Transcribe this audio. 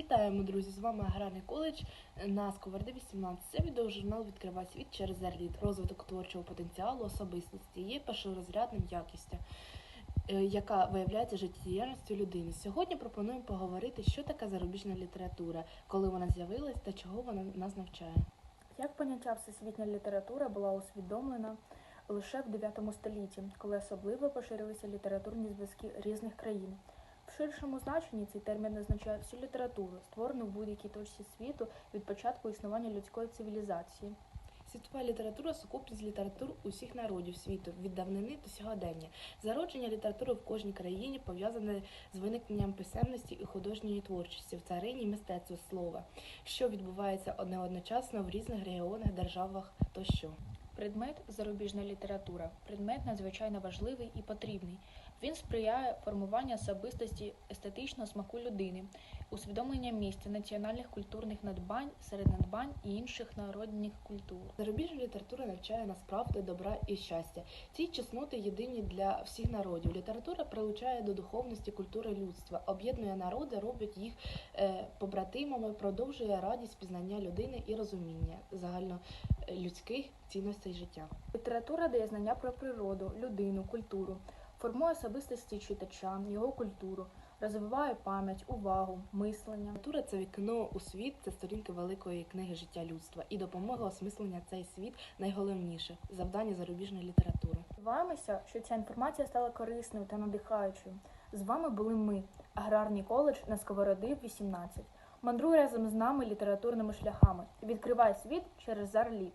Вітаємо, друзі! З вами Аграрний коледж на Сковороди 18. Це відеожурнал відкриває світ через зерліт, розвиток творчого потенціалу, особистості є першорозрядним якістю, е, яка виявляється життєдіяльністю людини. Сьогодні пропонуємо поговорити, що таке зарубіжна література, коли вона з'явилась та чого вона нас навчає. Як поняття всесвітня література була усвідомлена лише в 9 столітті, коли особливо поширилися літературні зв'язки різних країн. Ширшому значенні цей термін означає всю літературу, створену в будь-якій точці світу від початку існування людської цивілізації. Світова література сукупність літератур усіх народів світу від давнини до сьогодення. Зародження літератури в кожній країні пов'язане з виникненням писемності і художньої творчості в царині мистецтва слова, що відбувається одне одночасно в різних регіонах, державах тощо. Предмет зарубіжна література предмет надзвичайно важливий і потрібний. Він сприяє формуванню особистості естетичного смаку людини, усвідомлення місця національних культурних надбань серед надбань і інших народних культур. Зарубіжна література навчає нас правди, добра і щастя. Ці чесноти єдині для всіх народів. Література прилучає до духовності культури людства, об'єднує народи, робить їх е, побратимами, продовжує радість пізнання людини і розуміння загальнолюдських цінностей життя. Література дає знання про природу, людину, культуру, формує особистості читача, його культуру, розвиває пам'ять, увагу, мислення. Література це вікно у світ, це сторінки великої книги життя людства і допомога осмислення цей світ найголовніше завдання зарубіжної літератури. Сподіваємося, що ця інформація стала корисною та надихаючою. З вами були ми, Аграрний коледж на Сковороди 18. Мандруй разом з нами літературними шляхами. Відкривай світ через зарліт.